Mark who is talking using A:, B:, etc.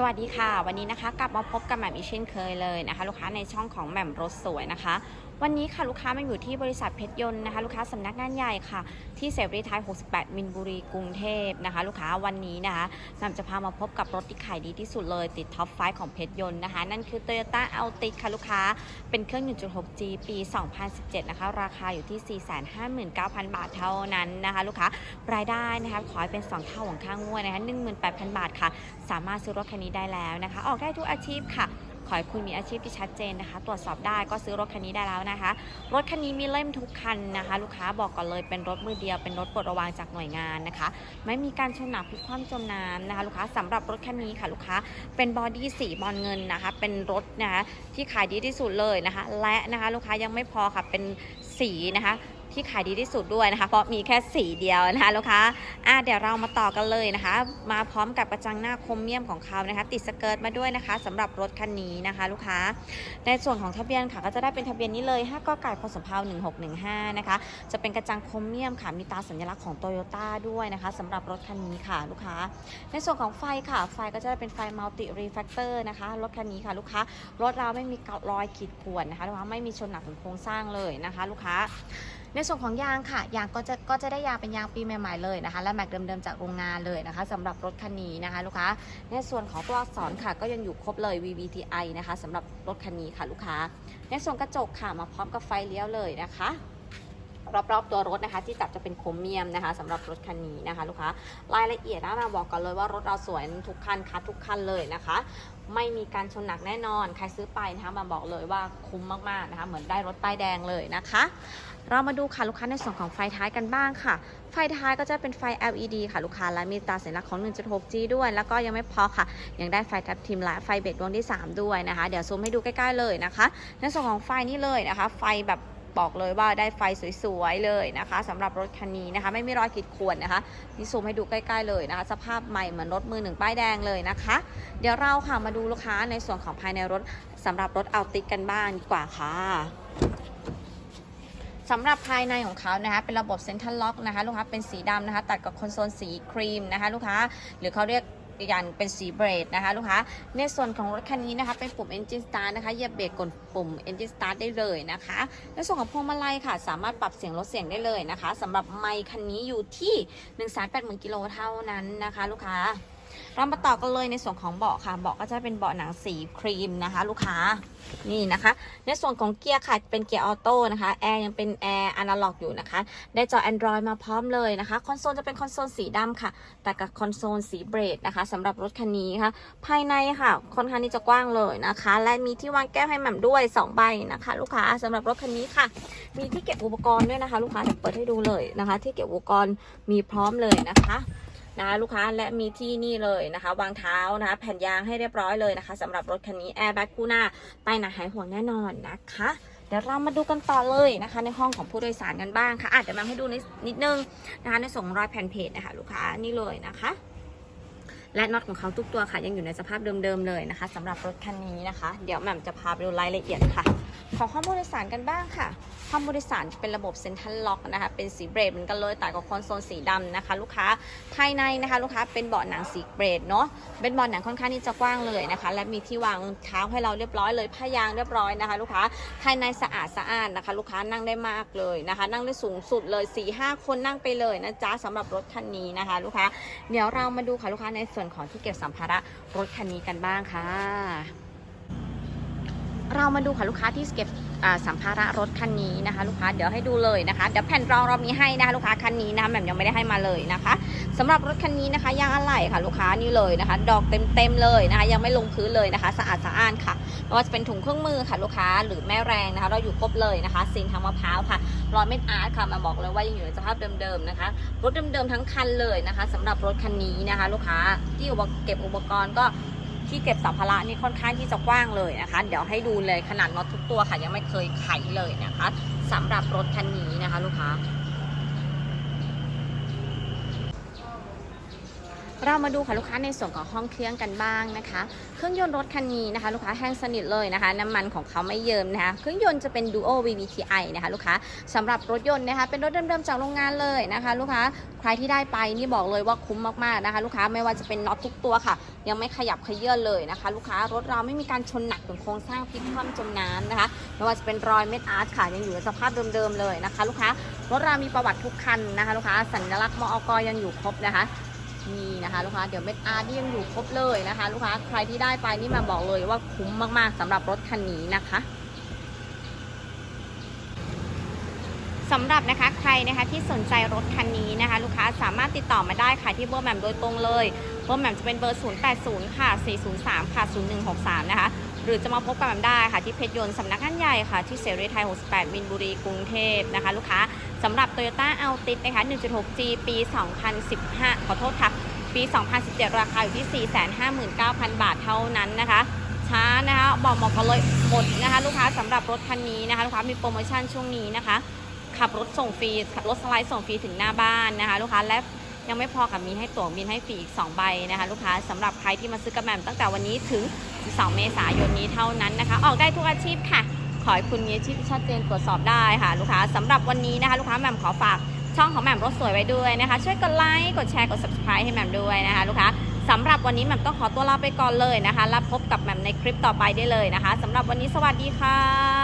A: สวัสดีค่ะ วันนี้นะคะกลับมาพบกับแหม่มอีกเช่นเคยเลยนะคะ ลูกค้าในช่องของแหม่มรถสวยนะคะ วันนี้ค่ะลูกค้ามาอยู่ที่บริษัทเพชรยนต์นะคะลูกค้าสำนักงานใหญ่ค่ะ ที่เสรีไทย 68 มินบุรีกรุงเทพนะคะ ลูกค้าวันนี้นะคะแหม่มจะพามาพบกับรถที่ขายดีที่สุดเลย ติดท็อป5ของเพชรยนต์นะคะ นั่นคือ Toyota Altis ค่ะลูกค้าเป็นเครื่อง 1.6G ปี 2017 นะคะ ราคาอยู่ที่ 459,000 บาทเท่านั้นนะคะ ลูกค้ารายได้นะคะขอให้เป็น 2 เท่าของค่างวดนะคะ18,000 บาทค่ะ สามารถซื้อรถคันนี้ได้แล้วนะคะ ออกได้ทุกอาชีพค่ะ ขอให้คุณมีอาชีพที่ชัดเจนนะคะ ตรวจสอบได้ก็ซื้อรถคันนี้ได้แล้วนะคะ รถคันนี้มีเล่มทุกคันนะคะ ลูกค้าบอกก่อนเลยเป็นรถมือเดียวเป็นรถปลดระวางจากหน่วยงานนะคะ ไม่มีการชนหนักพลิกคว่ำจมน้ำนะคะ ลูกค้าสำหรับรถคันนี้ค่ะ ลูกค้าเป็นบอดี้สีบอลเงินนะคะ เป็นรถนะคะที่ขายดีที่สุดเลยนะคะ และนะคะ ลูกค้ายังไม่พอค่ะเป็นสีนะคะ ที่ขายดีที่สุดด้วยนะคะ เพราะมีแค่สีเดียวนะคะลูกค้าอะเดี๋ยวเรามาต่อกันเลยนะคะ มาพร้อมกับกระจังหน้าคมเมียมของเขานะคะ ติดสเกิร์ตมาด้วยนะคะสำหรับรถคันนี้นะคะ ลูกค้า ในส่วนของทะเบียนค่ะก็จะได้เป็นทะเบียนนี้เลย5กไก่พศพาว1615นะคะ จะเป็นกระจังคมเมียมค่ะ มีตราสัญลักษณ์ของโตโยต้าด้วยนะคะสำหรับรถคันนี้ค่ะลูกค้า ในส่วนของไฟค่ะ ไฟก็จะได้เป็นไฟมัลติรีแฟกเตอร์นะคะ รถคันนี้ค่ะลูกค้า รถเราไม่มีรอยขีดข่วนนะคะลูกค้าไม่มีชนหนักถึงโครงสร้างเลยนะคะ ลูกค้า ในส่วนของยางค่ะ ยางก็จะก็จะได้ยางเป็นยางปีใหม่ๆเลยนะคะ และแม็กเดิมๆจากโรงงานเลยนะคะสำหรับรถคันนี้นะคะ ลูกค้า ในส่วนของตัวอักษรค่ะ ก็ยังอยู่ครบเลย VVTi นะคะสำหรับรถคันนี้ค่ะลูกค้า ในส่วนกระจกค่ะมาพร้อมกับไฟเลี้ยวเลยนะคะรอบๆตัวรถนะคะที่จับจะเป็นโครเมียมนะคะสำหรับรถคันนี้นะคะ ลูกค้ารายละเอียดนะมาบอกก่อนเลยว่ารถเราสวยทุกคันคัดทุกคันเลยนะคะ ไม่มีการชนหนักแน่นอน ใครซื้อไปนะคะมาบอกเลยว่าคุ้มมากๆนะคะ เหมือนได้รถป้ายแดงเลยนะคะ เรามาดูค่ะลูกค้าในส่วนของไฟท้ายกันบ้างค่ะ ไฟท้ายก็จะเป็นไฟ LED ค่ะลูกค้าและมีตาสัญลักษณ์ของ 1.6G ด้วย แล้วก็ยังไม่พอค่ะ ยังได้ไฟทับทิมและไฟเบรดดวงที่ 3 ด้วยนะคะ เดี๋ยวซูมให้ดูใกล้ๆเลยนะคะ ในส่วนของไฟนี่เลยนะคะ ไฟแบบ บอกเลยว่าได้ไฟสวยๆเลยนะคะสำหรับรถคันนี้นะคะ ไม่มีรอยขีดข่วนนะคะนี่ซูมให้ดูใกล้ๆเลยนะคะ สภาพใหม่เหมือนรถมือหนึ่งป้ายแดงเลยนะคะ เดี๋ยวเราค่ะมาดูลูกค้าในส่วนของภายในรถสำหรับรถเอาติกกันบ้างดีกว่าค่ะสำหรับภายในของเขานะคะเป็นระบบเซ็นทรัลล็อกนะคะลูกค้าเป็นสีดำนะคะ ตัดกับคอนโซลสีครีมนะคะ ลูกค้าหรือเขาเรียก อีกอย่างเป็นสีเบรดนะคะลูกค้า ในส่วนของรถคันนี้นะคะ เป็นปุ่ม Engine Start นะคะเหยียบเบรกกดปุ่ม Engine Start ได้เลยนะคะ ในส่วนของพวงมาลัยค่ะ สามารถปรับเสียงลดเสียงได้เลยนะคะสำหรับไมค์คันนี้อยู่ที่ 1 8 0 0 0 0กิโลเท่านั้นนะคะ ลูกค้า เรามาต่อกันเลยในส่วนของเบาะค่ะ เบาะก็จะเป็นเบาะหนังสีครีมนะคะ ลูกค้า นี่นะคะ ในส่วนของเกียร์ค่ะ เป็นเกียร์ออโต้นะคะ แอร์ยังเป็นแอร์อนาล็อกอยู่นะคะ ได้จอ Android มาพร้อมเลยนะคะ คอนโซลจะเป็นคอนโซลสีดำค่ะ แต่กับคอนโซลสีเบรดนะคะสำหรับรถคันนี้ค่ะ ภายในค่ะ ค่อนข้างที่จะกว้างเลยนะคะ และมีที่วางแก้วให้หม่มด้วย 2 ใบนะคะ ลูกค้าสำหรับรถคันนี้ค่ะ มีที่เก็บอุปกรณ์ด้วยนะคะ ลูกค้าเดี๋ยวเปิดให้ดูเลยนะคะ ที่เก็บอุปกรณ์มีพร้อมเลยนะคะ นะคะลูกค้าและมีที่นี่เลยนะคะ วางเท้านะคะ แผ่นยางให้เรียบร้อยเลยนะคะสำหรับรถคันนี้แอร์แบ็กคู่หน้าใต้หนาหายห่วงแน่นอนนะคะเดี๋ยวเรามาดูกันต่อเลยนะคะ ในห้องของผู้โดยสารกันบ้างค่ะอาจจะมาให้ดูนิดนิดนึงนะคะในส่งรอยแผ่นเพจนะคะลูกค้านี่เลยนะคะและน็อตของเขาทุกตัวค่ะยังอยู่ในสภาพเดิมๆเลยนะคะสำหรับรถคันนี้นะคะ เดี๋ยวแหม่มจะพาไปดูรายละเอียดค่ะ ขอข้อมูลโดยสารกันบ้างค่ะห้องบริสารเป็นระบบเซ็นทรัลล็อกนะคะ เป็นสีเบรดเหมือนกันเลยแต่กับคอนโซลสีดำนะคะ ลูกค้าภายในนะคะ ลูกค้าเป็นเบาะหนังสีเบรดเนาะเป็นเบาะหนังค่อนข้างที่จะกว้างเลยนะคะ และมีที่วางเท้าให้เราเรียบร้อยเลยผ้ายางเรียบร้อยนะคะ ลูกค้าภายในสะอาดสะอาดนะคะ ลูกค้านั่งได้มากเลยนะคะ นั่งได้สูงสุดเลย4ี่ห้าคนนั่งไปเลยนะจ๊ะสำหรับรถคันนี้นะคะ ลูกค้าเดี๋ยวเรามาดูค่ะลูกค้าในส่วนของที่เก็บสัมภาระรถคันนี้กันบ้างค่ะ เรามาดูค่ะลูกค้าที่เก็บสัมภาระรถคันนี้นะคะลูกค้าเดี๋ยวให้ดูเลยนะคะเดี๋ยวแผ่นรองเรามีให้นะคะลูกค้าคันนี้นะคะแบบยังไม่ได้ให้มาเลยนะคะสำหรับรถคันนี้นะคะยางอะไหล่ค่ะลูกค้านี่เลยนะคะ ดอกเต็มๆเลยนะคะ ยังไม่ลงพื้นเลยนะคะ สะอาดสะอ้านค่ะไม่ว่าจะเป็นถุงเครื่องมือค่ะลูกค้าหรือแม่แรงนะคะ เราอยู่ครบเลยนะคะซีนทางมะพร้าวค่ะรอยเม็ดอาร์ตค่ะมาบอกเลยว่ายังอยู่ในสภาพเดิมๆนะคะรถเดิมๆทั้งคันเลยนะคะสำหรับรถคันนี้นะคะ ลูกค้าที่อุปเก็บอุปกรณ์ก็ ที่เก็บสัมภาระนี่ค่อนข้างที่จะกว้างเลยนะคะ เดี๋ยวให้ดูเลยขนาดน็อตทุกตัวค่ะ ยังไม่เคยไขเลยนะคะสำหรับรถคันนี้นะคะ ลูกค้า เรามาดูค่ะลูกค้าในส่วนของห้องเครื่องกันบ้างนะคะ เครื่องยนต์รถคันนี้นะคะ ลูกค้าแห้งสนิทเลยนะคะ น้ำมันของเขาไม่เยิมนะคะเครื่องยนต์จะเป็น Duo VVTi นะคะลูกค้าสำหรับรถยนต์นะคะ เป็นรถเดิมๆจากโรงงานเลยนะคะ ลูกค้าใครที่ได้ไปนี่บอกเลยว่าคุ้มมากๆนะคะ ลูกค้าไม่ว่าจะเป็นน็อตทุกตัวค่ะ ยังไม่ขยับขยื่นเลยนะคะ ลูกค้ารถเราไม่มีการชนหนักจนโครงสร้างพลิกคว่ำจมน้ำนะคะไม่ว่าจะเป็นรอยเม็ดอาร์ตค่ะยังอยู่ในสภาพเดิมๆเลยนะคะ ลูกค้ารถเรามีประวัติทุกคันนะคะ ลูกค้าสัญลักษณ์มอกยังอยู่ครบนะคะ นี่นะคะลูกค้าเดี๋ยวเม็ดอาร์ที่ยังอยู่ครบเลยนะคะ ลูกค้าใครที่ได้ไปนี่มาบอกเลยว่าคุ้มมากๆสำหรับรถคันนี้นะคะสำหรับนะคะใครนะคะที่สนใจรถคันนี้นะคะ ลูกค้าสามารถติดต่อมาได้ค่ะที่เบอร์แหม่มโดยตรงเลย เบอร์แหม่มจะเป็นเบอร์ 080 ค่ะ 403 ค่ะ 0163 นะคะ หรือจะมาพบกับแหม่มได้ค่ะที่เพชรยนต์สำนักงานใหญ่ค่ะที่เสรีไทย 68 มินบุรีกรุงเทพนะคะ ลูกค้าสำหรับ Toyota a l t i s นะคะ 1.6G ปี 2015 ขอโทษค่ะ ปี 2017 ราคาอยู่ที่ 459,000 บาทเท่านั้นนะคะช้านะคะบอกหมอกกันเลยหมดนะคะ ลูกค้าสำหรับรถคันนี้นะคะ ลูกค้ามีโปรโมชั่นช่วงนี้นะคะ ขับรถส่งฟรีขับรถสไลด์ส่งฟรีถึงหน้าบ้านนะคะ ลูกค้าและ ยังไม่พอค่ะมีให้ตั๋วบินให้ฟรีอีก 2 ใบนะคะ ลูกค้าสำหรับใครที่มาซื้อกระแหม่มตั้งแต่วันนี้ถึง 12 เมษายนนี้เท่านั้นนะคะ ออกได้ทุกอาชีพค่ะ ขอให้คุณมีอาชีพชัดเจนตรวจสอบได้ค่ะ ลูกค้าสำหรับวันนี้นะคะ ลูกค้าแหม่มขอฝากช่องของแหม่มรถสวยไว้ด้วยนะคะ ช่วยกดไลค์กดแชร์กด subscribe ให้แหม่มด้วยนะคะ ลูกค้าสำหรับวันนี้แหม่มต้องขอตัวลาไปก่อนเลยนะคะ แล้วพบกับแหม่มในคลิปต่อไปได้เลยนะคะสำหรับวันนี้สวัสดีค่ะ